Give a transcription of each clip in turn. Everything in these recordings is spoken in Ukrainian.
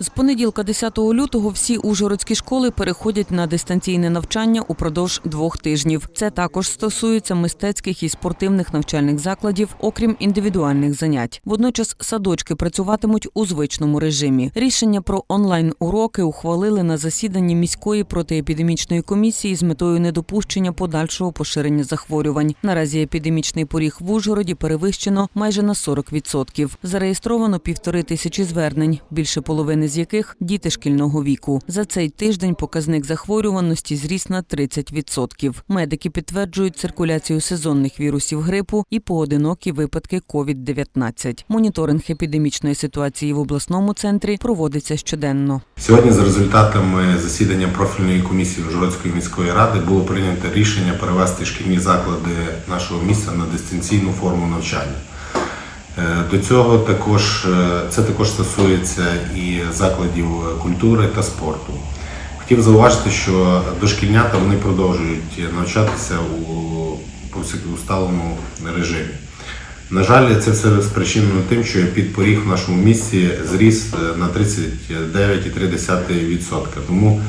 З понеділка 10 лютого всі ужгородські школи переходять на дистанційне навчання упродовж двох тижнів. Це також стосується мистецьких і спортивних навчальних закладів, окрім індивідуальних занять. Водночас садочки працюватимуть у звичному режимі. Рішення про онлайн уроки ухвалили на засіданні міської протиепідемічної комісії з метою недопущення подальшого поширення захворювань. Наразі епідемічний поріг в Ужгороді перевищено майже на 40%. Зареєстровано півтори тисячі звернень, більше половини з яких діти шкільного віку. За цей тиждень показник захворюваності зріс на 30%. Медики підтверджують циркуляцію сезонних вірусів грипу і поодинокі випадки COVID-19. Моніторинг епідемічної ситуації в обласному центрі проводиться щоденно. Сьогодні за результатами засідання профільної комісії Ужгородської міської ради було прийнято рішення перевести шкільні заклади нашого міста на дистанційну форму навчання. Е, До цього також е, це також стосується і закладів культури та спорту. Хотів зауважити, що дошкільнята вони продовжують навчатися у усталому режимі. На жаль, це все спричинено тим, що підпоріг в нашому місті зріс е, на 39,3%. Тому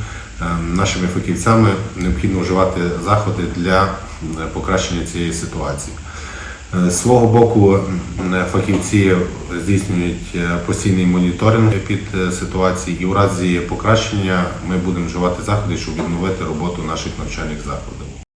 нашими фахівцями необхідно вживати заходи для покращення цієї ситуації. Е, З свого боку, фахівці здійснюють е, постійний моніторинг під е, ситуації, і у разі покращення ми будемо вживати заходи, щоб відновити роботу наших навчальних закладів.